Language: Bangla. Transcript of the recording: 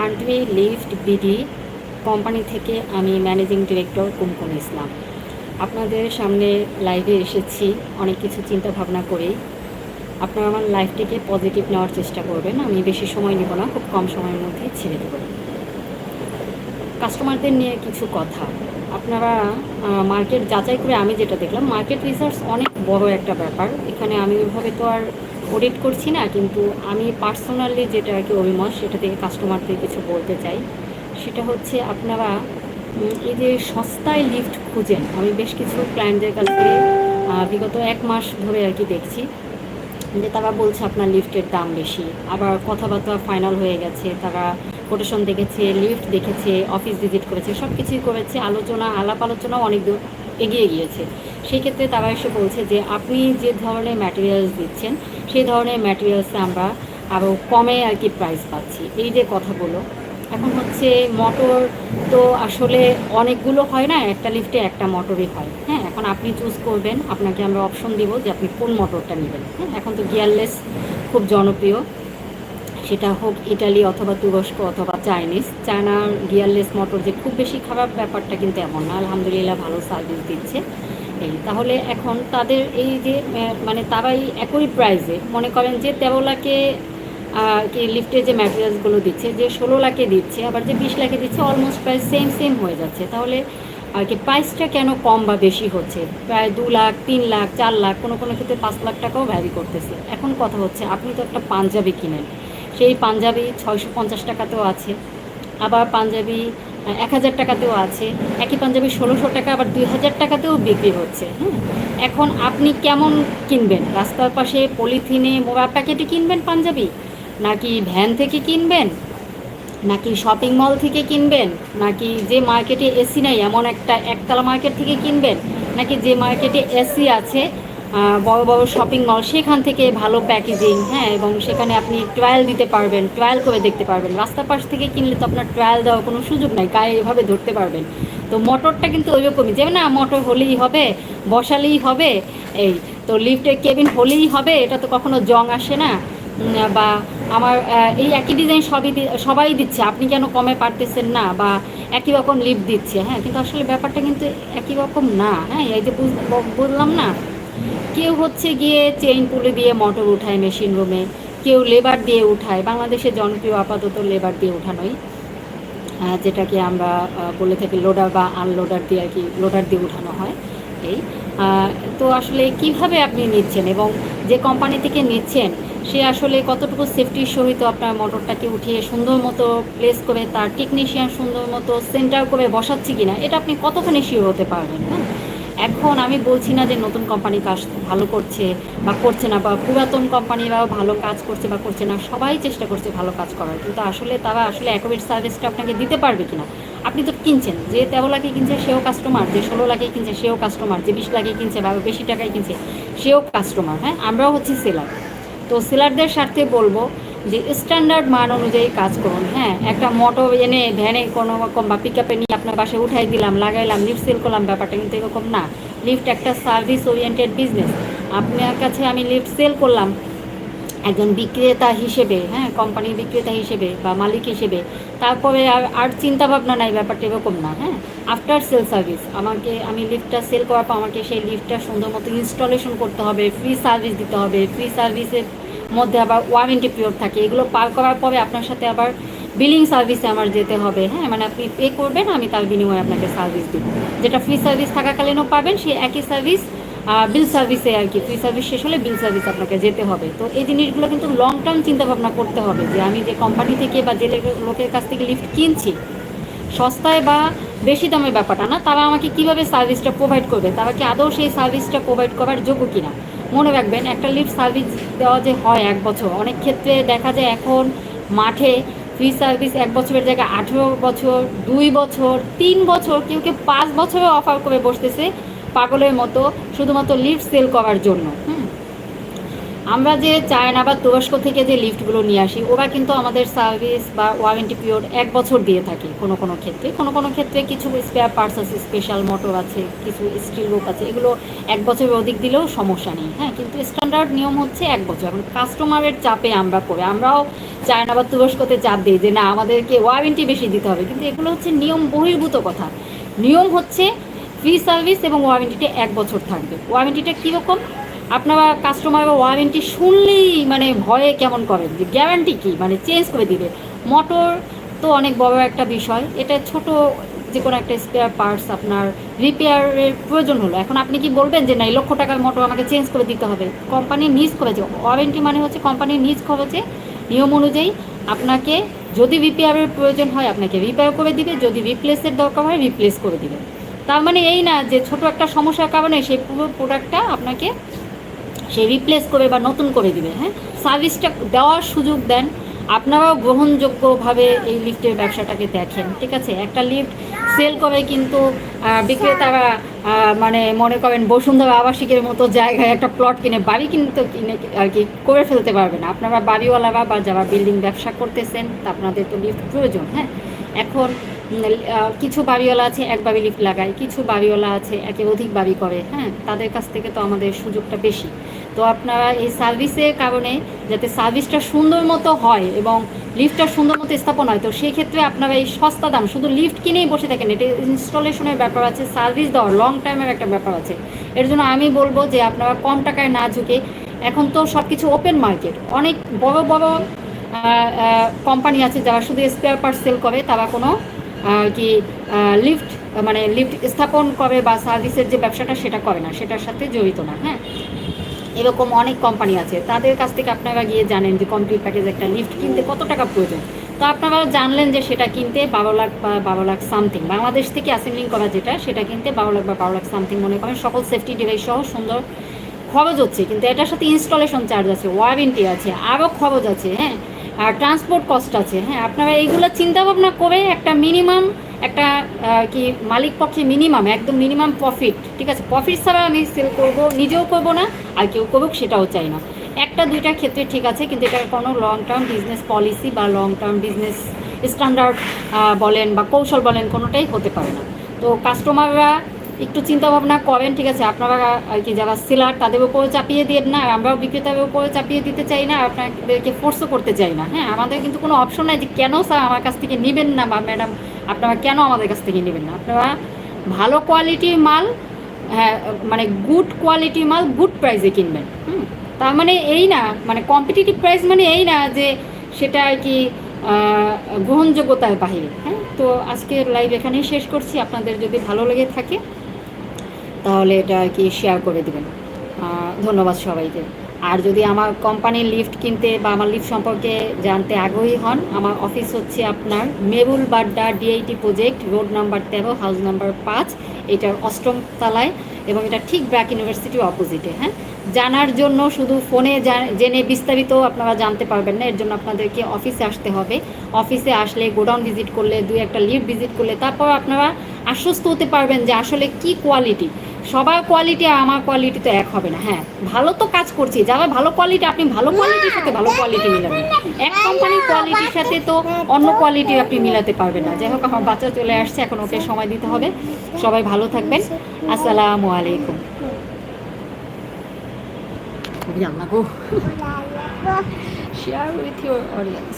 কান্ট্রি লিফট, বিডি কোম্পানি থেকে আমি ম্যানেজিং ডিরেক্টর কুমকুম ইসলাম। আপনাদের সামনে লাইভে এসেছি, অনেক কিছু চিন্তা ভাবনা করেই। আপনারা আমার লাইফটিকে পজিটিভ নেওয়ার চেষ্টা করবেন, আমি বেশি সময় নেব না, খুব কম সময়ের মধ্যে ছেড়ে দেবো। কাস্টমারদের নিয়ে কিছু কথা। আপনারা মার্কেট যাচাই করে আমি যেটা দেখলাম, মার্কেট রিসার্চ অনেক বড় একটা ব্যাপার। এখানে আমি ওইভাবে তো আর অডিট করছি না, কিন্তু আমি পার্সোনালি যেটা আর কি অভিমত, সেটা থেকে কাস্টমারদের কিছু বলতে চাই। সেটা হচ্ছে আপনারা এই যে সস্তায় লিফট খুঁজেন, আমি বেশ কিছু ক্লায়েন্টদের কাছ থেকে বিগত এক মাস ধরে আর কি দেখছি, যে তারা বলছে আপনার লিফটের দাম বেশি, আবার কথাবার্তা ফাইনাল হয়ে গেছে, তারা কোটেশন দেখেছে লিফট দেখেছে অফিস ভিজিট করেছে সব কিছুই করেছে, আলোচনা, আলাপ আলোচনাও অনেক দূর এগিয়ে গিয়েছে। সেই ক্ষেত্রে তারা এসে বলছে যে আপনি যে ধরনের ম্যাটেরিয়ালস দিচ্ছেন সেই ধরনের ম্যাটেরিয়ালসে আমরা আরও কমে আর কি প্রাইস পাচ্ছি। এই যে কথাগুলো, এখন হচ্ছে মোটর তো আসলে অনেকগুলো হয় না, একটা লিফটে একটা মোটরই হয়। হ্যাঁ এখন আপনি চুজ করবেন, আপনাকে আমরা অপশন দিব যে আপনি কোন মোটরটা নেবেন। হ্যাঁ এখন তো গিয়ারলেস খুব জনপ্রিয়। সেটা হোক ইটালি অথবা তুরস্ক অথবা চাইনিজ। চায়নার গিয়ারলেস মোটর যে খুব বেশি খারাপ ব্যাপারটা কিন্তু এমন না। আলহামদুলিল্লাহ ভালো সার্ভিস দিচ্ছে। এই তাহলে এখন তাদের এই যে মানে তারাই একই প্রাইসে মনে করেন যে তেরো লাখে কি লিফটের যে ম্যাটেরিয়ালসগুলো দিচ্ছে, যে ষোলো লাখে দিচ্ছে, আবার যে বিশ লাখে দিচ্ছে অলমোস্ট প্রায় সেম সেম হয়ে যাচ্ছে। তাহলে, আর কি প্রাইসটা কেন কম বা বেশি হচ্ছে? প্রায় দু লাখ, তিন লাখ, চার লাখ, কোনো কোনো ক্ষেত্রে পাঁচ লাখ টাকাও ভ্যারি করতেছে। এখন কথা হচ্ছে, আপনি তো একটা পাঞ্জাবি কিনেন। সেই পাঞ্জাবি ছয়শো পঞ্চাশ টাকাতেও আছে। আবার পাঞ্জাবি এক হাজার টাকাতেও আছে। একই পাঞ্জাবি ষোলোশো টাকা, আবার দুই হাজার টাকাতেও বিক্রি হচ্ছে হ্যাঁ এখন আপনি কেমন কিনবেন? রাস্তার পাশে পলিথিনে মোড়া প্যাকেটে কিনবেন পাঞ্জাবি? নাকি ভ্যান থেকে কিনবেন? নাকি শপিং মল থেকে কিনবেন? নাকি যে মার্কেটে এসি নেই, এমন একটা একতলা মার্কেট থেকে কিনবেন? নাকি যে মার্কেটে এসি আছে বড় বড় শপিং মল সেখান থেকে ভালো প্যাকেজিং হ্যাঁ এবং সেখানে আপনি ট্রায়াল দিতে পারবেন ট্রায়াল করে দেখতে পারবেন। রাস্তার পাশ থেকে কিনলে তো আপনার ট্রায়াল দেওয়ার কোনো সুযোগ নাই, গায়ে এভাবে ধরতে পারবেন। তো মোটরটা কিন্তু ওই রকমই যে না মোটর হলেই হবে, বসালেই হবে, এই, তো লিফটের কেবিন হলেই হবে, এটা তো কখনো জং আসে না। বা আমার এই একই ডিজাইন সবই সবাই দিচ্ছে, আপনি কেন কমে পারতেছেন না, বা একই রকম লিফট দিচ্ছে হ্যাঁ কিন্তু আসলে ব্যাপারটা কিন্তু একই রকম না হ্যাঁ এই যে বুঝ- ব- বললাম না। কেউ হচ্ছে গিয়ে চেইন পুলে দিয়ে মোটর উঠায় মেশিন রুমে কেউ লেবার দিয়ে উঠায়। বাংলাদেশে জনপ্রিয় আপাতত লেবার দিয়ে উঠানোই যেটাকে আমরা বলে থাকি লোডার বা আনলোডার দিয়ে আর কি লোডার দিয়ে উঠানো হয় এই। তো আসলে কীভাবে আপনি নিচ্ছেন এবং যে কোম্পানি থেকে নিচ্ছেন, সে আসলে কতটুকু সেফটির সহিত আপনার মোটরটাকে উঠিয়ে সুন্দর মতো প্লেস করে, তার টেকনিশিয়ান সুন্দর মতো সেন্টার করে বসাচ্ছে কিনা, এটা আপনি কতখানি শিওর হতে পারবেন হ্যাঁ? এখন আমি বলছি না যে নতুন কোম্পানি কাজ ভালো করছে বা করছে না, বা পুরাতন কোম্পানিরাও ভালো কাজ করছে বা করছে না, সবাই চেষ্টা করছে ভালো কাজ করার। কিন্তু আসলে তারা আসলে অ্যাকোভেট সার্ভিসটা আপনাকে দিতে পারবে কিনা? আপনি তো কিনছেন, যে তেরো লাখে কিনছে সেও কাস্টমার যে ষোলো লাখে কিনছে সেও কাস্টমার যে বিশ লাখে কিনছে বা বেশি টাকায় কিনছে সেও কাস্টমার হ্যাঁ? আমরাও হচ্ছি সেলার তো সেলারদের স্বার্থে বলব যে স্ট্যান্ডার্ড মান অনুযায়ী কাজ করুন হ্যাঁ? একটা মোটর এনে ভ্যানে কোনো রকম বা পিক আপে নিয়ে আপনার বাসায় উঠাই দিলাম, লাগাইলাম লিফট সেল করলাম, ব্যাপারটা কিন্তু এরকম না। লিফট একটা সার্ভিস ওরিয়েন্টেড বিজনেস আপনার কাছে আমি লিফট সেল করলাম একজন বিক্রেতা হিসেবে হ্যাঁ? কোম্পানির বিক্রেতা হিসেবে বা মালিক হিসেবে। তারপরে আর আর চিন্তা ভাবনা নাই, ব্যাপারটা এরকম না হ্যাঁ? আফটার সেল সার্ভিস আমাকে, আমি লিফটটা সেল করার পর আমাকে সেই লিফটটা সুন্দর মতো ইনস্টলেশন করতে হবে ফ্রি সার্ভিস দিতে হবে। ফ্রি সার্ভিসের মধ্যে আবার ওয়ারেন্টি পিরিয়ড থাকে। এগুলো পার করার পরে আপনার সাথে আবার বিলিং সার্ভিসে আমার যেতে হবে হ্যাঁ? মানে আপনি পে করবেন, আমি তার বিনিময়ে আপনাকে সার্ভিস দিব। যেটা ফ্রি সার্ভিস থাকাকালীনও পাবেন, সেই একই সার্ভিস বিল সার্ভিসে আর কি ফ্রি সার্ভিস শেষ হলে বিল সার্ভিস আপনাকে যেতে হবে। তো এই জিনিসগুলো কিন্তু লং টার্ম চিন্তা ভাবনা করতে হবে যে আমি যে কোম্পানি থেকে বা যে লোকের কাছ থেকে লিফট কিনছি, সস্তায় বা বেশি দামের ব্যাপারটা না, তারা আমাকে কীভাবে সার্ভিসটা প্রোভাইড করবে? তারা কি আদৌ সেই সার্ভিসটা প্রোভাইড করার যোগ্য কিনা? মনে রাখবেন, একটা লিফট সার্ভিস দেওয়া যে হয় এক বছর, অনেক ক্ষেত্রে দেখা যায় এখন মাঠে ফ্রি সার্ভিস এক বছরের জায়গায় আঠেরো বছর, দুই বছর, তিন বছর, কেউ কেউ পাঁচ বছরেও অফার করে বসতেছে পাগলের মতো, শুধুমাত্র লিফট সেল করার জন্য। হুম? আমরা যে চায়না বা তুরস্ক থেকে যে লিফটগুলো নিয়ে আসি, ওরা কিন্তু আমাদের সার্ভিস বা ওয়ারেন্টি পিরিয়ড এক বছর দিয়ে থাকে কোনো কোনো ক্ষেত্রে। কোনো কোনো ক্ষেত্রে কিছু স্পেয়ার পার্টস আছে স্পেশাল মোটর আছে, কিছু স্টিল রোপ আছে, এগুলো এক বছরের অধিক দিলেও সমস্যা নেই। হ্যাঁ কিন্তু স্ট্যান্ডার্ড নিয়ম হচ্ছে এক বছর। এখন কাস্টমারের চাপে আমরা করে আমরাও চায়না বা তুরস্কতে চাপ দিই যে না, আমাদেরকে ওয়ারেন্টি বেশি দিতে হবে। কিন্তু এগুলো হচ্ছে নিয়ম বহির্ভূত কথা। নিয়ম হচ্ছে ফ্রি সার্ভিস এবং ওয়ারেন্টিটা এক বছর থাকবে। ওয়ারেন্টিটা কীরকম? আপনারা কাস্টমার বা ওয়ারেন্টি শুনলেই মানে ভয়ে কেমন করেন? যে গ্যারান্টি কী? মানে চেঞ্জ করে দিবে। মোটর তো অনেক বড় একটা বিষয়। এটা ছোট যে কোনো একটা স্পেয়ার পার্টস আপনার রিপেয়ারের প্রয়োজন হলো। এখন আপনি কি বলবেন যে, না, এই লক্ষ টাকার মোটর আমাকে চেঞ্জ করে দিতে হবে কোম্পানি নিজ খরচে ওয়ারেন্টি মানে হচ্ছে কোম্পানির নিজ খরচে নিয়ম অনুযায়ী আপনাকে যদি রিপেয়ারের প্রয়োজন হয়, আপনাকে রিপেয়ার করে দিবে। যদি রিপ্লেসের দরকার হয় রিপ্লেস করে দিবে। তার মানে এই না যে, ছোট একটা সমস্যার কারণে সেই পুরো প্রোডাক্টটা আপনাকে সে রিপ্লেস করে বা নতুন করে দিবে হ্যাঁ? সার্ভিসটা দেওয়ার সুযোগ দেন। আপনারাও গ্রহণযোগ্যভাবে এই লিফটের ব্যবসাটাকে দেখেন, ঠিক আছে? একটা লিফট সেল করে কিন্তু বিক্রেতারা মানে মনে করেন বসুন্ধরা আবাসিকের মতো জায়গায় একটা প্লট কিনে, বাড়ি কিন্তু কিনে, আর কি, করে ফেলতে পারবে না। আপনারা বাড়িওয়ালারা বা যারা বিল্ডিং ব্যবসা করতেছেন, তা আপনাদের তো লিফট প্রয়োজন হ্যাঁ? এখন কিছু বাড়িওয়ালা আছে এক বাড়ি লিফট লাগায়, কিছু বাড়িওয়ালা আছে, একে অধিক বাড়ি করে হ্যাঁ? তাদের কাছ থেকে তো আমাদের সুযোগটা বেশি। তো আপনারা এই সার্ভিসের কারণে যাতে সার্ভিসটা সুন্দর মতো হয় এবং লিফটটা সুন্দর মতো স্থাপন হয়, তো সেই ক্ষেত্রে আপনারা এই সস্তা দাম, শুধু লিফট কিনেই বসে থাকেন, এটা ইনস্টলেশনের ব্যাপার আছে, সার্ভিস দেওয়ার লং টাইমের একটা ব্যাপার আছে। এর জন্য আমি বলব যে আপনারা কম টাকায় না ঝুঁকে, এখন তো সব কিছু ওপেন মার্কেট অনেক বড় বড় কোম্পানি আছে যারা শুধু স্পেয়ার পার্ট সেল করে, তারা কোনো কি লিফট মানে লিফট স্থাপন করে বা সার্ভিসের যে ব্যবসাটা, সেটা করে না, সেটার সাথে জড়িত না হ্যাঁ। এরকম অনেক কোম্পানি আছে। তাদের কাছ থেকে আপনারা গিয়ে জানেন যে কমপ্লিট প্যাকেজ একটা লিফট কিনতে কত টাকা প্রয়োজন। তো আপনারা জানলেন যে সেটা কিনতে বারো লাখ বা বারো লাখ সামথিং বাংলাদেশ থেকে অ্যাসেম্বলিং করা যেটা, সেটা কিনতে বারো লাখ বা বারো লাখ সামথিং মনে করেন। সকল সেফটি ডিভাইস সহ সুন্দর খরচ হচ্ছে। কিন্তু এটার সাথে ইনস্টলেশন চার্জ আছে ওয়ারেন্টি আছে আরও খরচ আছে হ্যাঁ। আর ট্রান্সপোর্ট কস্ট আছে হ্যাঁ। আপনারা এইগুলো চিন্তা ভাবনা করে একটা মিনিমাম একটা কি মালিক পক্ষে মিনিমাম একদম মিনিমাম প্রফিট ঠিক আছে? প্রফিট ছাড়া আমি সেল করব, নিজেও করব না, আর কেউ করুক সেটাও চাই না। একটা দুইটা ক্ষেত্রে ঠিক আছে, কিন্তু এটা কোনো লং টার্ম বিজনেস পলিসি বা লং টার্ম বিজনেস স্ট্যান্ডার্ড বলেন বা কৌশল বলেন কোনোটাই হতে পারে না। তো কাস্টমাররা একটু চিন্তা ভাবনা করেন, ঠিক আছে? আপনারা আর কি যারা সেলার তাদের উপরে চাপিয়ে দিয়ে না আমরাও বিক্রেতার উপরে চাপিয়ে দিতে চাই না আপনাদেরকে ফোর্সও করতে চাই না হ্যাঁ? আমাদের কিন্তু কোনো অপশন নাই যে কেন স্যার আমার কাছ থেকে নেবেন না, বা ম্যাডাম আপনারা কেন আমাদের কাছ থেকে নেবেন না? আপনারা ভালো কোয়ালিটির মাল হ্যাঁ মানে গুড কোয়ালিটির মাল গুড প্রাইসে কিনবেন, হুম? তার মানে এই না মানে কম্পিটিটিভ প্রাইস মানে এই না যে সেটা আর কি গ্রহণযোগ্যতার বাহিরে হ্যাঁ? তো আজকের লাইভ এখানেই শেষ করছি। আপনাদের যদি ভালো লেগে থাকে তাহলে এটা আর কি শেয়ার করে দেবেন। ধন্যবাদ সবাইকে। আর যদি আমার কোম্পানির লিফট কিনতে বা আমার লিফট সম্পর্কে জানতে আগ্রহী হন, আমার অফিস হচ্ছে আপনার Merul Badda DIT project road number তেরো হাউস নাম্বার পাঁচ এটার অষ্টম তলায় এবং এটা ঠিক ব্র্যাক ইউনিভার্সিটির অপোজিটে হ্যাঁ? জানার জন্য শুধু ফোনে জেনে বিস্তারিত আপনারা জানতে পারবেন না, এর জন্য আপনাদেরকে অফিসে আসতে হবে। অফিসে আসলে গোডাউন ভিজিট করলে, দুই একটা লিফট ভিজিট করলে, তারপর আপনারা আশ্বস্ত হতে পারবেন যে আসলে কি কোয়ালিটি সবার কোয়ালিটি আর আমার কোয়ালিটি তো এক হবে না হ্যাঁ। ভালো তো কাজ করছি যারা ভালো কোয়ালিটি আপনি ভালো কোয়ালিটির সাথে ভালো কোয়ালিটি মিলাবেন। এক কোম্পানির কোয়ালিটির সাথে তো অন্য কোয়ালিটি আপনি মিলাতে পারবেন না। যাই হোক আমার বাচ্চা চলে আসছে এখন ওকে সময় দিতে হবে। সবাই ভালো থাকবেন। আসসালামু আলাইকুম। Share with your audience